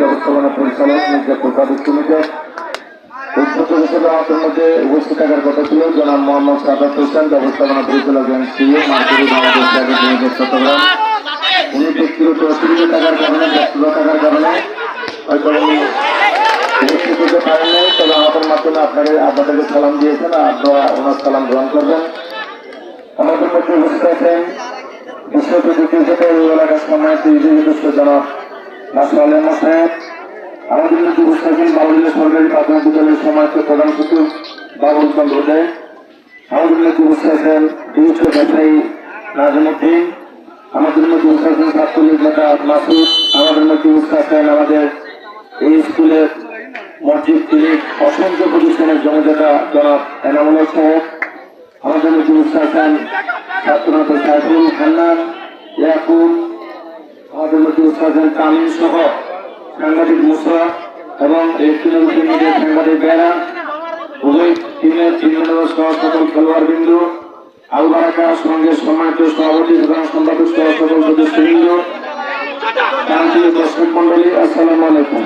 ব্যবস্থাপনা পরিচালক মির্জাপুর কাদের কমিটি উদ্যোক্ত হিসেবে আমাদের উপস্থিত থাকার কথা ছিল জনাব মোহাম্মদ সাদাত ব্যবস্থাপনা পরিচালক এন সিও মার্কেটিং ব্যাংকের চট্টগ্রাম থাকার কারণে থাকার আপনাদেরকে সালাম দিয়েছেন আপনারা ওনার সালাম গ্রহণ করবেন। আমাদের মধ্যে উপস্থিত আছেন হিসেবে এই এলাকার সম্মানিত সাহেব। আমাদের মধ্যে উপস্থিত আছেন বাবুল্লাহ সরকারি প্রাথমিক বিদ্যালয়ের সম্মানিত প্রধান সচিব বাবুল চন্দ্র দে আমাদের মধ্যে উপস্থিত আছেন বিশিষ্ট ব্যবসায়ী নাজমুদ্দিন। আমাদের মধ্যে উপস্থিত আছেন ছাত্রলীগ নেতা মাসুদ আমাদের মধ্যে উপস্থিত আছেন আমাদের এই স্কুলের মসজিদ তিনি অসংখ্য প্রতিষ্ঠানের জমজাতা জনাব এনামুল সাহেব, আমাদের উপস্থিত আছেন ছাত্রনেতা সাইফুল হান্নান, ইয়াকুব, আমাদের উপস্থিত আছেন তামিম সহ সাংবাদিক মুসা এবং সাংবাদিক বেড়া উভয় টিমের বিভিন্ন সহ সকল খেলোয়াড় বিন্দু আলবারাকা সঙ্গে সম্মানিত সভাপতি সাধারণ সম্পাদক সহ সকল সদস্যবৃন্দ শান্তির দর্শক মন্ডলী আসসালামু আলাইকুম।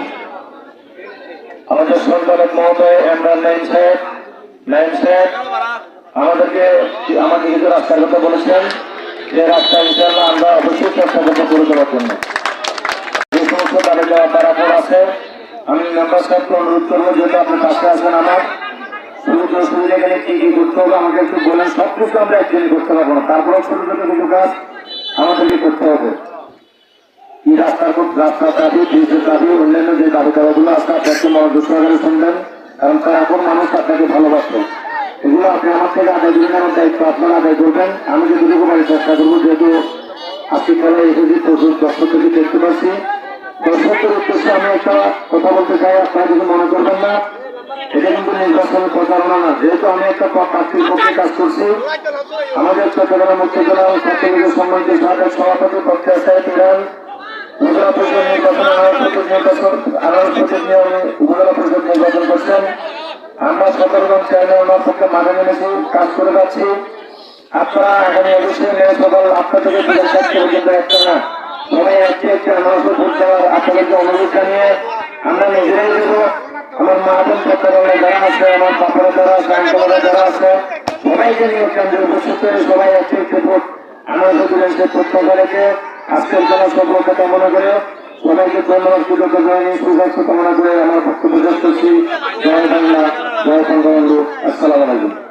আমাদের সন্তানের মহোদয় এমরান নাইম সাহেব নাইম সাহেব আমাদেরকে আমাকে কিছু রাস্তার কথা বলেছেন যে রাস্তা ইনশাল্লাহ আমরা অবশ্যই চেষ্টা করব করে দেওয়ার জন্য যে সমস্ত তালিকা তারা পর আছে, আমি মেম্বার সাহেবকে অনুরোধ করব যেহেতু আপনি কাছে আছেন আমার, সুযোগ সুবিধা গেলে কি কি করতে হবে আমাকে একটু বলেন। সব কিছু আমরা একদিনই করতে পারব না। তারপরেও ছোট ছোট কিছু কাজ আমাদেরকে করতে হবে। কি রাস্তার রাস্তার দাবি ব্রিজের দাবি, অন্যান্য যে দাবি দাবাগুলো আছে, আপনি একটু মনোযোগ সহকারে শুনবেন। কারণ তার এখন মানুষ আপনাকে ভালোবাসে। এগুলো আপনি আমার থেকে আদায় দিবেন আমার দায়িত্ব আপনারা আদায় করবেন। আমি যেটুকু পারি চেষ্টা করব, যেহেতু আজকে খেলায় এসেছি, প্রচুর দর্শক থেকে দেখতে পাচ্ছি। দর্শকদের উদ্দেশ্যে আমি একটা কথা বলতে চাই, আপনারা কিছু মনে করবেন না। এটা কিন্তু নির্বাচনের প্রচারণা না। যেহেতু আমি একটা প্রার্থীর পক্ষে কাজ করছি, আমাদের চট্টগ্রাম উত্তর জেলা ছাত্রলীগের সম্মানিত সভাপতি পক্ষে আছে আমরা চাইলে ওনার পক্ষে মাঠে নেমেছি কাজ করে যাচ্ছি আপনারা আগামী অবশ্যই মেয়ে থেকে না সবাই একটি একটি মানুষের ভোট দেওয়ার আপনাদেরকে আমরা নিজেরাই দেবো আমার মা বোন চট্টগ্রামে যারা আছে আমার বাপারা যারা আছে আঙ্কলরা আছে সবাইকে নিয়ে কেন্দ্রে উপস্থিত সবাই একটি একটি ভোট আমার প্রতিবেশী প্রত্যক্ষ রেখে আজকের জন্য সফলতা কামনা করে সবাইকে ধন্যবাদ কৃতজ্ঞ জানিয়ে কামনা করে আমার বক্তব্য জয় বাংলা, জয় বঙ্গবন্ধু। আসসালাম আলাইকুম।